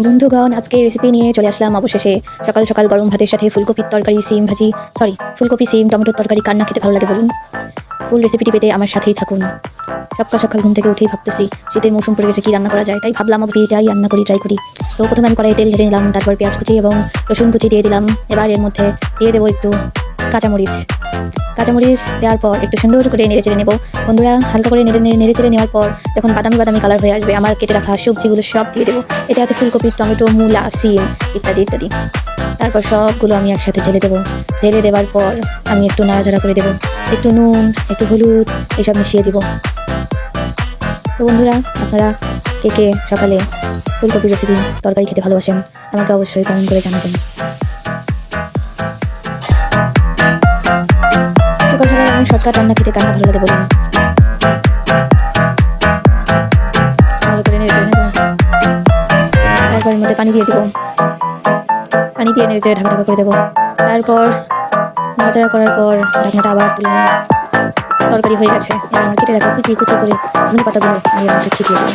বন্ধুগণ আজকে রেসিপি নিয়ে চলে আসলাম অবশেষে। সকাল সকাল গরম ভাতের সাথে ফুলকপির তরকারি, সিম ভাজি সরি ফুলকপি, সিম, টমেটোর তরকারি কান্না খেতে ভালো লাগে বলুন? ফুল রেসিপিটি পেতে আমার সাথেই থাকুন। সকাল সকাল ঘুম থেকে উঠেই ভাবতেছি, শীতের মৌসুম পড়ে গেছে, কি রান্না করা যায়? তাই ভাবলাম এটাই রান্না করি ট্রাই করি। তো প্রথমে আমি কড়াই তেল ঢেলে নিলাম, তারপর পেঁয়াজ কুচি এবং রসুন কুচি দিয়ে দিলাম। এবার এর মধ্যে দিয়ে দেবো একটু কাঁচামরিচ। কাঁচামরিচ দেওয়ার পর একটু সুন্দর করে নেড়ে চেড়ে নেব। বন্ধুরা, হালকা করে নেড়ে নেড়ে চেড়ে নেওয়ার পর যখন বাদামি বাদামি কালার হয়ে আসবে, আমার কেটে রাখা সবজিগুলো সব দিয়ে দেবো। এটা আছে ফুলকপি, টমেটো, মূলা, সিম ইত্যাদি ইত্যাদি। তারপর সবগুলো আমি একসাথে ঢেলে দেবো। ঢেলে দেওয়ার পর আমি একটু নাড়াচাড়া করে দেবো। একটু নুন, একটু হলুদ, এসব মিশিয়ে দিব। তো বন্ধুরা, আপনারা কে কে সকালে ফুলকপির রেসিপি তরকারি খেতে ভালোবাসেন, আমাকে অবশ্যই কমেন্ট করে জানাবেন। আমি রান্না খেতে কান্না ভালো লাগে বলুন ভালো তারপর মধ্যে পানি দিয়ে দেবো। পানি দিয়ে নেড়ে ঢাকা ঢাকা করে দেবো। তারপর নাড়াচাড়া করার পর ঢাকনাটা আবার তুলে তরকারি হয়ে গেছে। এবার আমার কেটে রাখা কুচি কুচি করে ধনে পাতাগুলো আমি মধ্যে ছিটিয়ে দেবো।